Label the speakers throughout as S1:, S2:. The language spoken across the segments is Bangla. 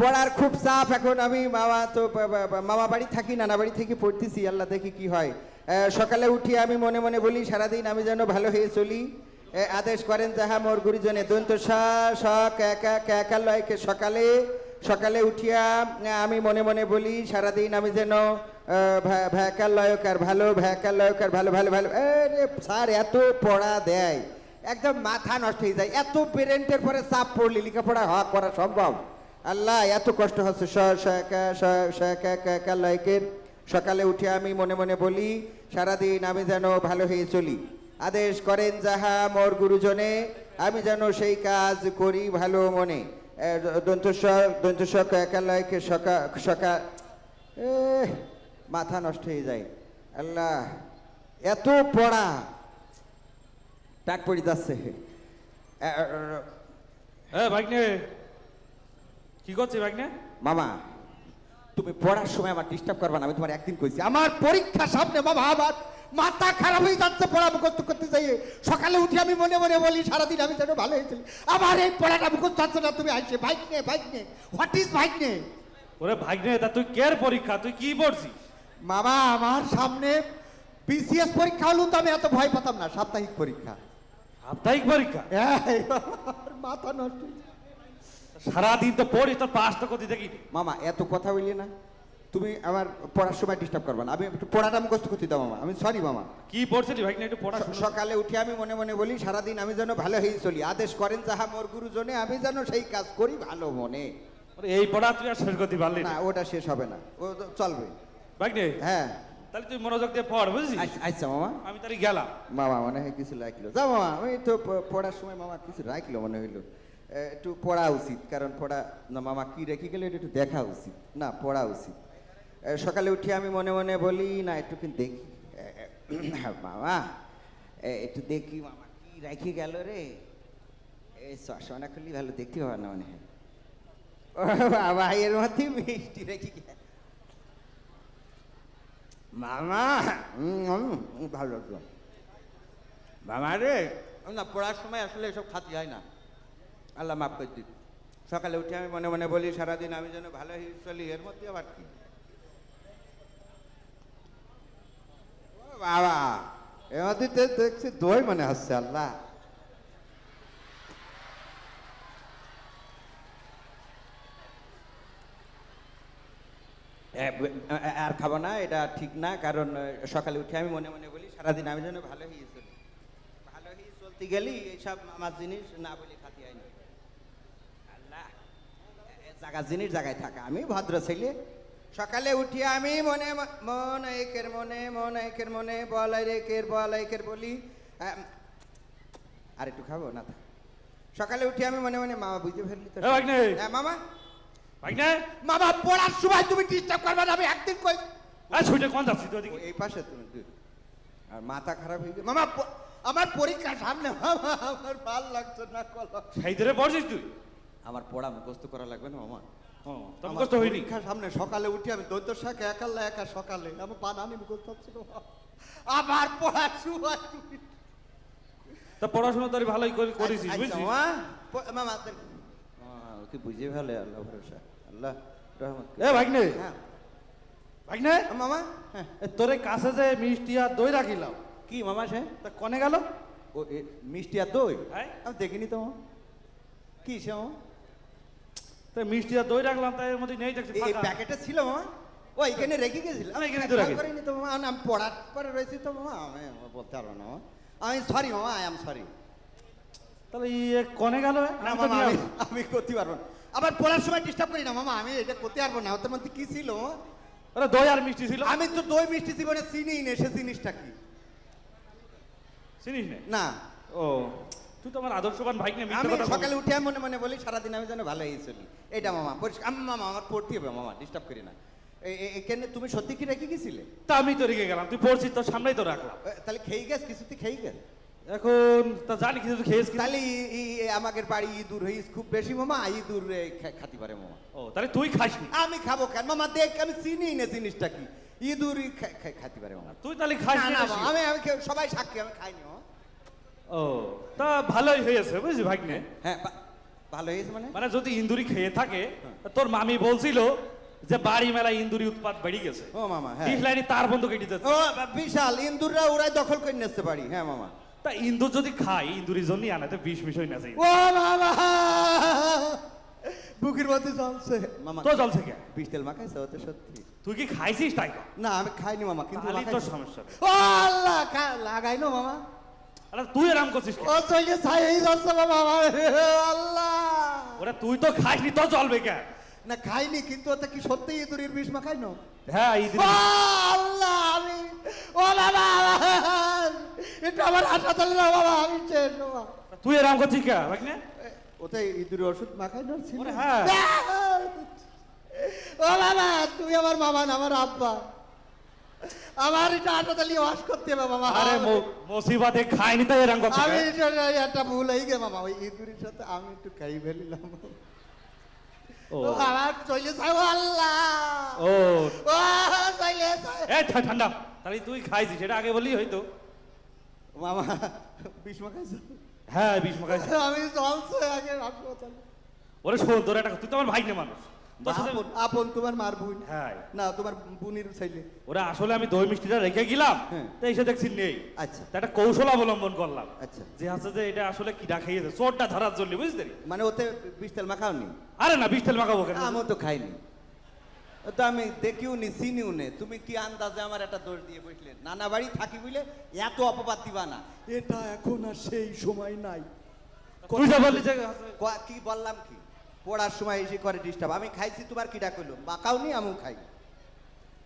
S1: পড়ার খুব চাপ এখন আমি মামা তো মামা বাড়ি থাকি, নানা বাড়ি থেকে, পড়তেছি, আল্লাহ দেখি কি হয়। সকালে উঠি আমি মনে মনে বলি, সারাদিন আমি যেন ভালো হয়ে চলি। আদেশ করেন যাহা মোর গুরুজনে দন্ত সা, স ক্যাকা ক্যাকা লয়কে সকালে সকালে উঠিয়া আমি মনে মনে বলি, সারাদিন আমি যেন ভ্যাকার লয়কার, ভালো ভ্যাকার লয়কার, ভালো ভালো ভালো। স্যার, এত পড়া দেয়। একদম মাথা নষ্ট হয়ে যায়। এত পেরেন্টের পরে চাপ পড়লে, লেখাপড়া হওয়া করা সম্ভব। আল্লাহ এত কষ্ট হচ্ছে। লয়কের। সকালে উঠে আমি মনে মনে বলি সারাদিন আমি যেন ভালো হয়ে চলি। আদেশ করেন যাহা মোর গুরুজনে আমি যেন সেই কাজ করি ভালো মনে। এ, দন্ত স দন্ত স কা কা লয়কে সকা সকা মাথা নষ্ট হয়ে যায়। আল্লাহ এত পড়া। টাক পড়ি যাচ্ছে। এ
S2: ভাগ্নে। কি করছিস ভাগ্নে?
S1: মামা তুমি পড়ার সময় আমার ডিস্টার্ব করবা না আমি তোমার একদিন কইছি। আমার পরীক্ষা সামনে বাবা আমার মাথা খারাপ হয়ে যাচ্ছে পড়া মুখস্থ করতে চাই সকালে উঠে আমি মনে মনে বলি সারাদিন আমি যেন ভালো হয়েছিল আমার এই পড়াটা মুখস্থ হচ্ছে না তুমি আসছে বাইক নে বাইক নে হোয়াট ইজ বাইক নে
S2: ওরে ভাগ্নে তা তুই কের পরীক্ষা? তুই কি পড়ছিস?
S1: মামা আমার সামনে বিসিএস পরীক্ষা হলো তো আমি এত ভয় পেতাম না সাপ্তাহিক পরীক্ষা।
S2: সাপ্তাহিক পরীক্ষা?
S1: আমার মাথা নষ্ট হয়ে যায়।
S2: সারাদিন তো পড়িস তোর তো করতে দেখি।
S1: মামা এত কথা বললি না। তুমি আমার পড়ার সময় ডিস্টার্ব করবা না। আমি একটু পড়াটা মুখস্থ করতে দাও মামা। আমি সরি মামা।
S2: কি পড়ছিলি ভাগ্নে একটু পড়া
S1: সকালে উঠে আমি মনে মনে বলি সারাদিন আমি যেন ভালো হয়ে চলি। আদেশ করেন যাহা মোর গুরুজনে আমি যেন সেই কাজ করি ভালো মনে।
S2: এই পড়া তুই আর শেষ করতে পারলি
S1: না।
S2: না
S1: ওটা শেষ হবে না। ও চলবে।
S2: ভাগ্নে
S1: হ্যাঁ।
S2: তাহলে তুই মনোযোগ দিয়ে পড় বুঝছিস
S1: আচ্ছা, আচ্ছা মামা।
S2: আমি তাহলে গেলাম।
S1: মামা মনে হয় কিছু রাখল। যাও মামা আমি তো পড়ার সময় মামা কিছু রাখল মনে হইল। একটু পড়া উচিত, কারণ পড়া, না, মামা কি রেখে গেলে, এটা একটু দেখা উচিত। না, পড়া উচিত। সকালে উঠে আমি মনে মনে বলি, না, একটু কিন্তু দেখি। মামা একটু দেখি, মামা কি রেখে গেল রে? এই চশমাটা খুললি ভালো দেখতে পাবে না মনে হয়। ও, বাবা, এর মধ্যে মিষ্টি রেখে গেল। মামা ভালো মামা রে, না, পড়ার সময় আসলে এসব খাতি হয় না। আল্লাহ মাফ করে দিক। সকালে উঠে আমি মনে মনে বলি, সারাদিন আমি যেন ভালো চলি, এর মধ্যে আবার কি? বাবা এর মধ্যে দেখছি দই মনে হচ্ছে আল্লাহ। আর খাব না, এটা ঠিক না, কারণ সকালে উঠে আমি মনে মনে বলি, সারাদিন আমি যেন ভালো হয়ে চলি। ভালো হয়ে চলতে গেলি এইসব আমার জিনিস না বলে খাতি না। আল্লাহ এ, জায়গার জিনিস জায়গায় থাকা। আমি ভদ্র ছেলে। সকালে উঠি আমি মনে মন একের মনে মন একের মনে বল রেকের বল একের বলি। আর একটু খাব? না সকালে উঠি আমি মনে মনে মামা বুঝতে ফেললি তো? হ্যাঁ, মামা। মামা পড়ার সময় তুমি ডিস্টার্ব করবে না আমি একদিন কই
S2: ছুটে কোন তুই ওদিকে?
S1: এই পাশে তুমি আর মাথা খারাপ হয়ে মামা আমার পরীক্ষা সামনে মামা আমার ভালো লাগছে না কলম।
S2: সেই ধরে পড়ছিস তুই?
S1: আমার পড়া মুখস্থ করা লাগবে না মামা।
S2: মুখস্থ হয়নি।
S1: সামনে সকালে উঠে আমি দৈত্য শাখা একাল্লা একা সকালে। আমার বানানি মুখস্থ হচ্ছে। আমার পড়া সময়
S2: তা পড়াশোনা তোর ভালোই করে করেছিস
S1: আচ্ছা,
S2: বুঝছিস?
S1: মামা। ওকে বুঝে ভালো আল্লাহ ভরসা। আল্লাহ রহমত
S2: এ ভাগ্নে!
S1: হ্যাঁ।
S2: ভাগ্নে!
S1: মামা। হ্যাঁ।
S2: তোরে কাছে যে মিষ্টি আর দই রাখিলাম।
S1: কি মামা সে?
S2: তা কনে গেল?
S1: ও এ, মিষ্টি আর দই?
S2: হ্যাঁ?
S1: আমি দেখিনি তো। কি সে মামা
S2: তো মিষ্টি আর দই রাখলাম তাই এর মধ্যে নেই দেখছি
S1: এই প্যাকেটে ছিল মামা ও এখানে রেখে গেছিল?
S2: আমি এখানে তো রাখি।
S1: করিনি তো মামা আমি পড়ার পরে রয়েছি তো মামা আমি বলতে পারব না আমি সরি মামা আই এম সরি
S2: তাহলে ইয়ে কনে গেল
S1: না
S2: আমি তো
S1: মামা আমি করতে পারব না। আবার পড়ার সময় ডিস্টার্ব করি না মামা আমি এটা করতে পারব না ওদের মধ্যে কি ছিল?
S2: আরে দই আর মিষ্টি ছিল?
S1: আমি তো দই মিষ্টি জীবনে চিনি না সে জিনিসটা কি?
S2: চিনিস না। ও। তুই তো আমার আদর্শবান ভাই নিয়ে
S1: আমি সকালে উঠে আমি মনে মনে বলি সারাদিন আমি যেন ভালো হয়ে চলি এটা মামা পরিষ্কার আম, মামা আমার পড়তে হবে মামা ডিস্টার্ব করি না। এখানে তুমি সত্যি কি রেখে গেছিলে?
S2: তা আমি তো রেখে গেলাম তুই পড়ছিস তোর সামনেই তো রাখলাম।
S1: তাহলে খেয়ে গেছ কিছুতে খেয়ে গেছ
S2: এখন তা জানি কিছু তুই কি?
S1: তাহলে আমাদের বাড়ি ইঁদুর হইস খুব বেশি মামা ইঁদুর খাতে পারে মামা।
S2: ও তাহলে তুই খাসনি
S1: আমি খাব কেন? মামা দেখ আমি চিনি না জিনিসটা কি। ইঁদুর খাতে পারে মামা।
S2: তুই তাহলে খাস
S1: না না আমি আমি সবাই সাক্ষী আমি খাইনি মামা।
S2: ও তা ভালোই হয়েছে বুঝলি ভাগ্নে?
S1: হ্যাঁ ভালো হয়েছে মানে?
S2: মানে যদি ইন্দুরি খেয়ে থাকে তোর মামি বলছিল যে বাড়ি মেলা ইন্দুরি উৎপাদ বেড়ে গেছে।
S1: ও মামা হ্যাঁ।
S2: ডিশ তার বন্ধ কেটে যাচ্ছে
S1: ও বিশাল ইন্দুররা ওরাই দখল করে নিতে পারি হ্যাঁ মামা।
S2: তা ইন্দুর যদি খাই ইন্দুরির জন্যই আনাতে বিষ মিশ হয়ে নাছে
S3: ও মামা! বুকের মধ্যে জমছে
S1: মামা
S2: তো জল থেকে
S1: বিষ তেল মাখাইছে ও তো সত্যি।
S2: তুই কি খাইছিস তাই
S1: না আমি খাইনি মামা কিন্তু
S2: তোর সমস্যা
S3: ও আল্লাহ খা- লাগাই না মামা।
S2: আরে তুই এরাম করছিস
S3: ও চলে ছাই যাচ্ছে বাবা আল্লাহ।
S2: ওরা তুই তো খাইসনি তো চলবে কেন
S3: না খাইনি কিন্তু ওটা কি সত্যি ইঁদুরের বিষ মাখাই না?
S2: হ্যাঁ ইন্দুরি
S3: ও আল্লাহ আমি ও বাবা এটা আমার হাসপাতালে না বাবা আমি শেষ বাবা
S2: তুই এরাম করছিস কে ভাগ্নে?
S3: ওতে ইঁদুরের ওষুধ মাখাই না ছিল?
S2: হ্যাঁ।
S3: ও বাবা তুমি আমার মামা না আমার আব্বা। আমার এটা হাসপাতালে ওয়াশ করতে হবে বাবা
S2: আরে মুসিবতে খাইনি তাই করছিস
S3: আমি এটা- একটা ভুল হয়ে গে মামা। ওই ইঁদুরের সাথে আমি একটু খাই ফেলিলাম
S2: ও।
S3: আমার চলে যাও আল্লাহ।
S2: ও।
S3: ও চলে যাও
S2: এ ঠান্ডা তাহলে তুই খাইছিস সেটা আগে বললি হয়তো।
S3: মামা বিষ মাখাইছো
S2: হ্যাঁ বিষ
S3: আমি চলছে আগে হাসপাতালে
S2: ওরে শোন তোর একটা তুই তো আমার ভাগ্নে মানুষ। তোর সাথে-
S3: আপন আপন তোমার মার বোন।
S2: হ্যাঁ।
S3: না তোমার বোনের ছেলে।
S2: ওরা আসলে আমি দই মিষ্টিটা রেখে গেলাম
S1: হ্যাঁ।
S2: তো এসে দেখছি নেই।
S1: আচ্ছা।
S2: একটা কৌশল অবলম্বন করলাম।
S1: আচ্ছা।
S2: যে আছে যে এটা আসলে কিডা খাইয়েছে চোরটা ধরার জন্য বুঝলি
S1: মানে ওতে বিষ মাখাওনি
S2: আরে না বিষ মাখাবো কেন?
S1: আমিও তো খাইনি। তো আমি দেখিও নি চিনিও নে। তুমি কি আন্দাজে আমার একটা দোষ দিয়ে বসলে? নানা বাড়ি থাকি বলে এত অপবাদ দিবা না।
S3: এটা এখন আর সেই সময় নাই।
S2: তুই যা বললি
S1: কি বললাম কি? পড়ার সময় এসে করে ডিস্টার্ব আমি খাইছি, তোমার কিটা কইলো? মাখাওনি আমিও খাই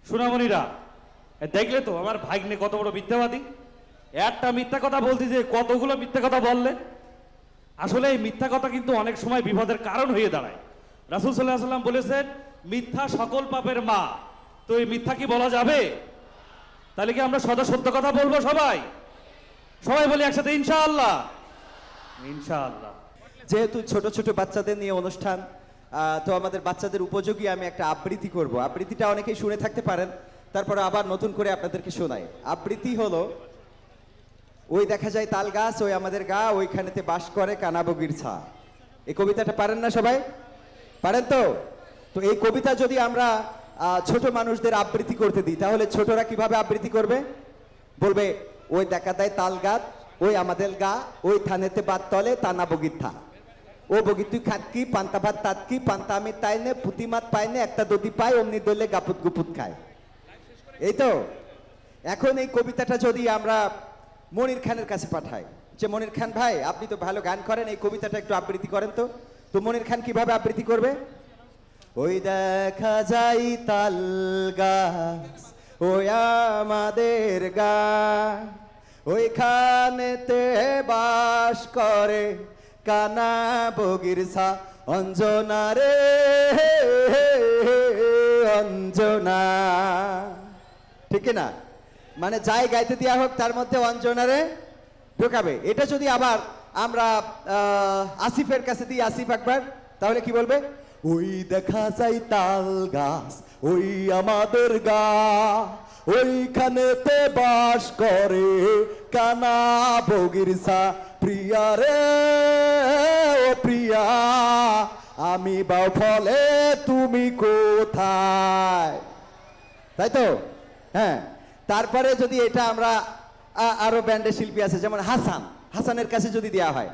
S2: সোনামণিরা দেখলে তো আমার ভাগ্নে কত বড় মিথ্যাবাদী। একটা মিথ্যা কথা বলছি যে কতগুলো মিথ্যা কথা বললে। আসলে এই মিথ্যা কথা কিন্তু অনেক সময় বিপদের কারণ হয়ে দাঁড়ায়। রাসুল সাল্লাহ সাল্লাম বলেছেন, মিথ্যা সকল পাপের মা। তো এই মিথ্যা কি বলা যাবে? তাহলে কি আমরা সদা সত্য কথা বলব সবাই? সবাই বলি একসাথে, ইনশাআল্লাহ। ইনশাআল্লাহ।
S1: যেহেতু ছোট ছোট বাচ্চাদের নিয়ে অনুষ্ঠান তো আমাদের বাচ্চাদের উপযোগী আমি একটা আবৃত্তি করব। আবৃত্তিটা অনেকেই শুনে থাকতে পারেন, তারপরে আবার নতুন করে আপনাদেরকে শোনাই। আবৃত্তি হলো, ওই দেখা যায় তাল গাছ, ওই আমাদের গা, ওইখানেতে বাস করে কানাবগির ছা। এই কবিতাটা পারেন না সবাই? পারেন তো? তো এই কবিতা যদি আমরা ছোট মানুষদের আবৃত্তি করতে দিই, তাহলে ছোটরা কীভাবে আবৃত্তি করবে? বলবে, ওই দেখা দেয় তাল গাছ, ওই আমাদের গা, ওই থানেতে বাদ তলে তানা বগির থা ও বগি, তুই খাত কি, পান্তা ভাত তাত কি, পান্তা আমি তাই নে, পুঁতি মাত পাই নে, একটা দদি পাই, অমনি দলে গাপুত গুপুত খায়। এই তো, এখন এই কবিতাটা যদি আমরা মনির খানের কাছে পাঠাই। যে, মনির খান ভাই, আপনি তো ভালো গান করেন, এই কবিতাটা একটু আবৃত্তি করেন তো। তো মনির খান কীভাবে আবৃত্তি করবে? ওই দেখা যাই তাল গাছ, ওই আমাদের গা। ওইখানেতে বাস করে কানা বগির সা অঞ্জনা রে, অঞ্জনা। ঠিক না মানে যাই গাইতে দেওয়া হোক, তার মধ্যে অঞ্জনারে ঢোকাবে। এটা যদি আবার আমরা আসিফের কাছে দিই, আসিফ একবার তাহলে কি বলবে? ওই দেখা যায় তাল গাছ, ওই আমাদের গা, ওইখানেতে বাস করে কানা বগিরসা প্রিয়া রে, ও প্রিয়া, আমি বাউ ফলে তুমি কোথায়? তাই তো? হ্যাঁ। তারপরে যদি এটা আমরা আরও ব্যান্ডের শিল্পী আছে, যেমন হাসান। হাসানের কাছে যদি দেওয়া হয়,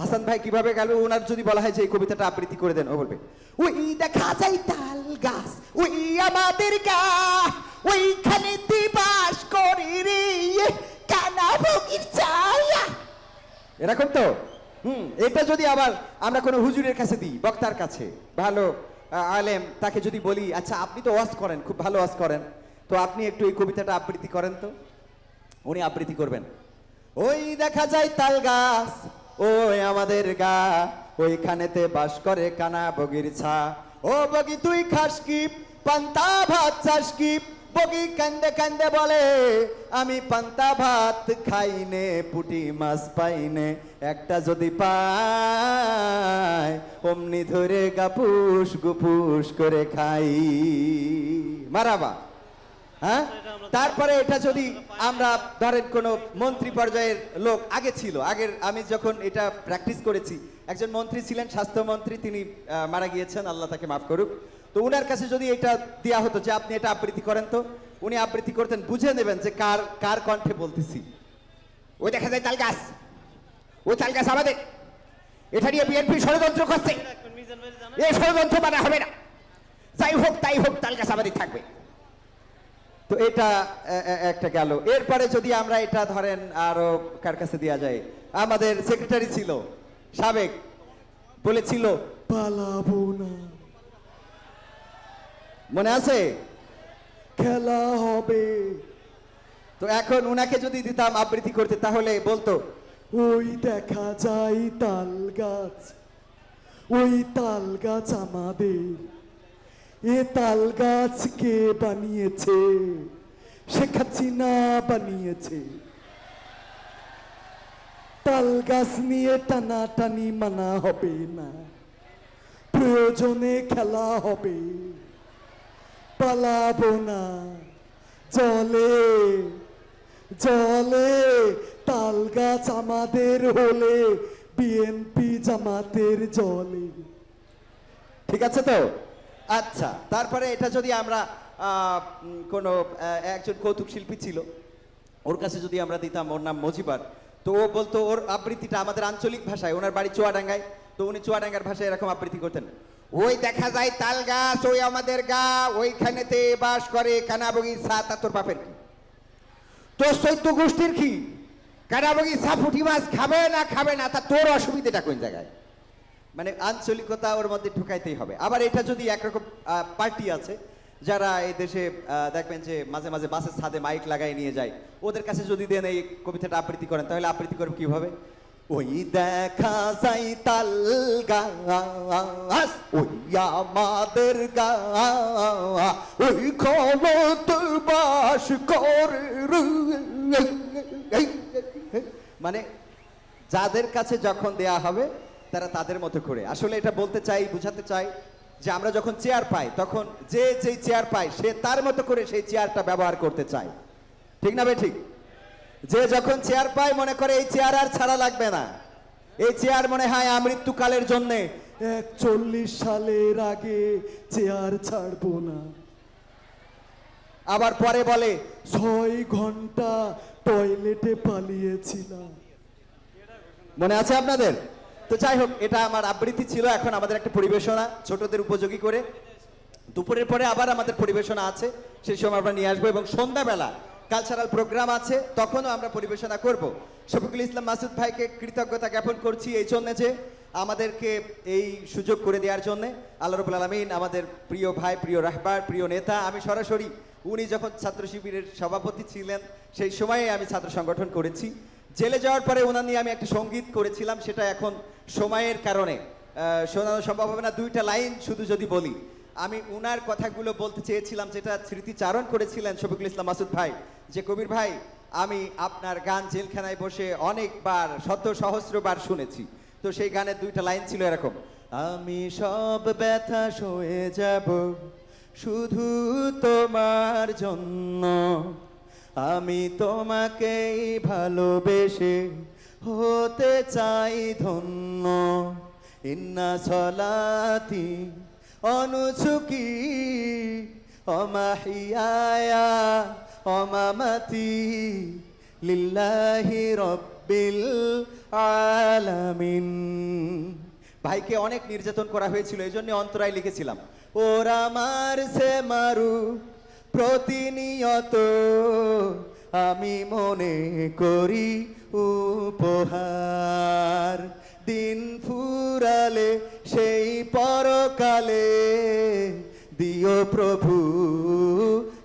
S1: হাসান ভাই কীভাবে গাইবে ওনার যদি বলা হয় যে এই কবিতাটা আবৃত্তি করে দেন, ও বলবে, ওই দেখা যায় তাল গাছ, ওই আমাদের গা, ওইখানে বাস করি রে কানা ভোগির এরকম তো? হুম, এটা যদি আবার আমরা কোনো হুজুরের কাছে দিই, বক্তার কাছে, ভালো আলেম, তাকে যদি বলি আচ্ছা আপনি তো ওয়াজ করেন, খুব ভালো ওয়াজ করেন। তো আপনি একটু এই কবিতাটা আবৃত্তি করেন তো? উনি আবৃত্তি করবেন। ওই দেখা যায় তাল গাছ, ওই আমাদের গা, ওইখানেতে বাস করে কানা বগির ছা। ও বগি, তুই খাস কি পান্তা ভাত চাস কি বগি কান্দে কান্দে বলে, আমি পান্তা ভাত খাইনে, পুটি মাছ পাইনে, একটা যদি পাই অমনি ধরে গাপুস গুপুস করে খাই। মারাবা। হ্যাঁ? তারপরে এটা যদি আমরা, ধরেন কোনো মন্ত্রী পর্যায়ের লোক আগে ছিল, আগের আমি যখন এটা প্র্যাকটিস করেছি, একজন মন্ত্রী ছিলেন, স্বাস্থ্যমন্ত্রী, তিনি মারা গিয়েছেন, আল্লাহ তাকে মাফ করুক। তো উনার কাছে যদি এটা দেওয়া হতো যে আপনি এটা আবৃত্তি করেন তো উনি আবৃত্তি করতেন বুঝে নেবেন যে কার কার কণ্ঠে বলতেছি। ওই দেখা যায় তাল গাছ। ওই তাল গাছ আমাদের। এটা নিয়ে বিএনপি ষড়যন্ত্র করছে। এই ষড়যন্ত্র মানা হবে না। যাই হোক তাই হোক তাল গাছ আমাদের থাকবে। তো এটা একটা গেল। এরপরে যদি আমরা এটা ধরেন আরও কার কাছে দেওয়া যায়? আমাদের সেক্রেটারি ছিল সাবেক বলেছিল পালাবো না। মনে আছে? খেলা হবে। তো এখন উনাকে যদি দিতাম আবৃত্তি করতে তাহলে বলতো
S4: ওই দেখা যায় তাল গাছ ওই তাল গাছ আমাদের। এ তাল গাছ কে বানিয়েছে? শেখ হাসিনা বানিয়েছে। তাল গাছ নিয়ে টানাটানি মানা হবে না। প্রয়োজনে খেলা হবে। পালাবো না। জলে জলে তাল গাছ আমাদের হলে বিএনপি জামাতের জলে।
S1: ঠিক আছে তো? আচ্ছা তারপরে এটা যদি আমরা কোনো একজন কৌতুক শিল্পী ছিল, ওর কাছে যদি আমরা দিতাম ওর নাম মজিবার, তো ও বলতো ওর আবৃত্তিটা আমাদের আঞ্চলিক ভাষায়, ওনার বাড়ি চুয়াডাঙ্গায়, তো উনি চুয়াডাঙ্গার ভাষায় এরকম আবৃত্তি করতেন। ওই দেখা যায় তাল গাছ, ওই আমাদের গা, ওইখানেতে বাস করে কানাবগি সাত তোর বাপের কি? তোর চৈত্য গোষ্ঠীর কি? কানাবগি সা পুঁটি মাছ খাবে না খাবে না, তা তোর অসুবিধাটা কোন জায়গায়? মানে আঞ্চলিকতা ওর মধ্যে ঢুকাইতেই হবে। আবার এটা যদি একরকম পার্টি আছে, যারা এই দেশে দেখবেন যে মাঝে মাঝে বাসের ছাদে মাইক লাগাই নিয়ে যায়, ওদের কাছে যদি দেন এই কবিতাটা আবৃত্তি করেন, তাহলে আবৃত্তি করবে কীভাবে? ওই দেখা যাই তাল গাছ, ওই আমাদের গা ওই খবত বাস করে মানে যাদের কাছে যখন দেয়া হবে, তারা তাদের মতো করে। আসলে এটা বলতে চাই, বুঝাতে চাই যে আমরা যখন চেয়ার পাই, তখন যে যেই চেয়ার পায়, সে তার মতো করে সেই চেয়ারটা ব্যবহার করতে চায়। ঠিক না ভাই, ঠিক? যে যখন চেয়ার পায়, মনে করে এই চেয়ার আর ছাড়া লাগবে না। এই চেয়ার মনে হয় আমৃত্যুকালের জন্যে।
S4: একচল্লিশ সালের আগে চেয়ার ছাড়বো না।
S1: আবার পরে বলে,
S4: ছয় ঘণ্টা টয়লেটে পালিয়েছিলাম।
S1: মনে আছে আপনাদের? তো যাই হোক, এটা আমার আবৃত্তি ছিল, এখন আমাদের একটা পরিবেশনা, ছোটদের উপযোগী করে। দুপুরের পরে আবার আমাদের পরিবেশনা আছে, সেই সময় আমরা নিয়ে আসব এবং সন্ধ্যাবেলা কালচারাল প্রোগ্রাম আছে, তখনও আমরা পরিবেশনা করব। শফিকুল ইসলাম মাসুদ ভাইকে কৃতজ্ঞতা জ্ঞাপন করছি এই জন্য যে আমাদেরকে এই সুযোগ করে দেওয়ার জন্য। আল্লাহ রবুল আলমিন আমাদের প্রিয় ভাই, প্রিয় রাহবার, প্রিয় নেতা, আমি সরাসরি উনি যখন ছাত্র শিবিরের সভাপতি ছিলেন, সেই সময়ে আমি ছাত্র সংগঠন করেছি। জেলে যাওয়ার পরে ওনার নিয়ে আমি একটা সংগীত করেছিলাম, সেটা এখন সময়ের কারণে। শোনানো সম্ভব হবে না, দুইটা লাইন শুধু যদি বলি। আমি উনার কথাগুলো বলতে চেয়েছিলাম, যেটা স্মৃতিচারণ করেছিলেন শফিকুল ইসলাম মাসুদ ভাই। যে, কবির ভাই, আমি আপনার গান জেলখানায় বসে অনেকবার, শত সহস্রবার শুনেছি। তো সেই গানের দুইটা লাইন ছিল এরকম, আমি সব ব্যথা সয়ে যাব, শুধু তোমার জন্য। আমি তোমাকেই ভালোবেসে হতে চাই ধন্য। ইন্না সলাতি অনুসুকি অমাহিয়ায়া অমামাতি লিল্লাহি রব্বিল আলামিন। ভাইকে অনেক নির্যাতন করা হয়েছিল, এই জন্য অন্তরায় লিখেছিলাম, ওরা আমার সে মারু প্রতিনিয়ত আমি মনে করি উপহার। দিন ফুরালে সেই পরকালে দিও প্রভু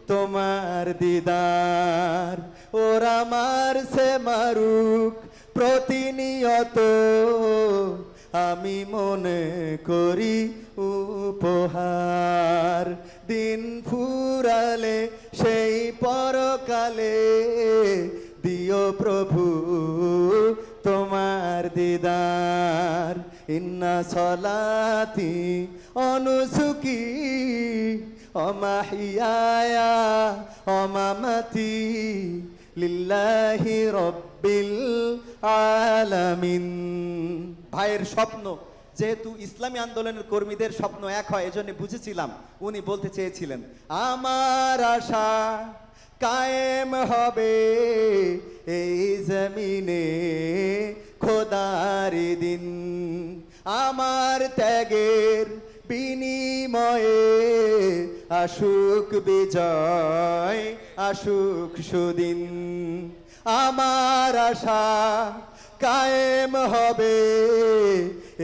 S1: তোমার দিদার। ওরা আমার সে মারুক প্রতিনিয়ত। আমি মনে করি উপহার। দিন ফুরালে সেই পরকালে দিও প্রভু তোমার দিদার। ইন্না সলাতি অনুসুকি,
S4: অমাহিয়ায়া, অমামাতি লিল্লাহি রব্বিল আলামিন।
S1: ভাইয়ের স্বপ্ন, যেহেতু ইসলামী আন্দোলনের কর্মীদের স্বপ্ন এক হয়, এজন্য বুঝেছিলাম, উনি বলতে চেয়েছিলেন, আমার আশা কায়েম হবে এই জমিনে খোদার দিন। আমার ত্যাগের বিনিময়ে আসুক বিজয়, আসুক সুদিন। আমার আশা কায়েম হবে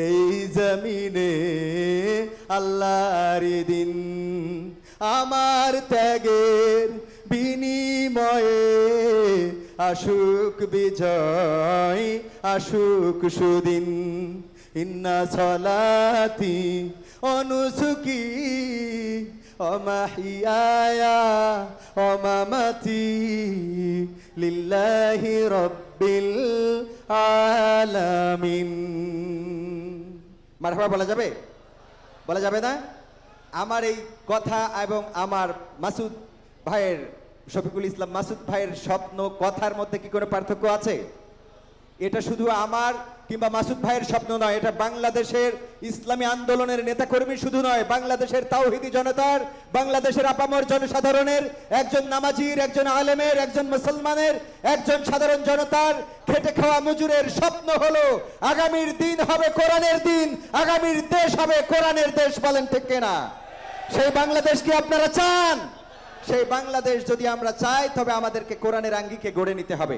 S1: এই জমিনে আল্লাহর দিন। আমার ত্যাগের বিনিময়ে আসুক বিজয়, আসুক সুদিন। ইন্না সলাতি অনুসুকি, অমাহিয়ায়া, অমামাতি। লিল্লাহি রব্বিল আলামিন। মারহাবা বলা যাবে? বলা যাবে না? আমার এই কথা এবং আমার মাসুদ ভাইয়ের শফিকুল ইসলাম মাসুদ ভাইয়ের স্বপ্ন, কথার মধ্যে কি কোনো পার্থক্য আছে? এটা শুধু আমার কিংবা মাসুদ ভাইয়ের স্বপ্ন নয়, এটা বাংলাদেশের ইসলামী আন্দোলনের নেতাকর্মী শুধু নয়, বাংলাদেশের তাওহিদি জনতার, বাংলাদেশের আপামর জনসাধারণের, একজন নামাজির, একজন আলেমের, একজন মুসলমানের, একজন সাধারণ জনতার খেটে খাওয়া মজুরের স্বপ্ন হলো, আগামীর দিন হবে কোরআনের দিন, আগামীর দেশ হবে কোরআনের দেশ বলেন ঠিক কিনা? সেই বাংলাদেশ কি আপনারা চান? সেই বাংলাদেশ যদি আমরা চাই তবে আমাদেরকে কোরআনের আঙ্গিকে গড়ে নিতে হবে।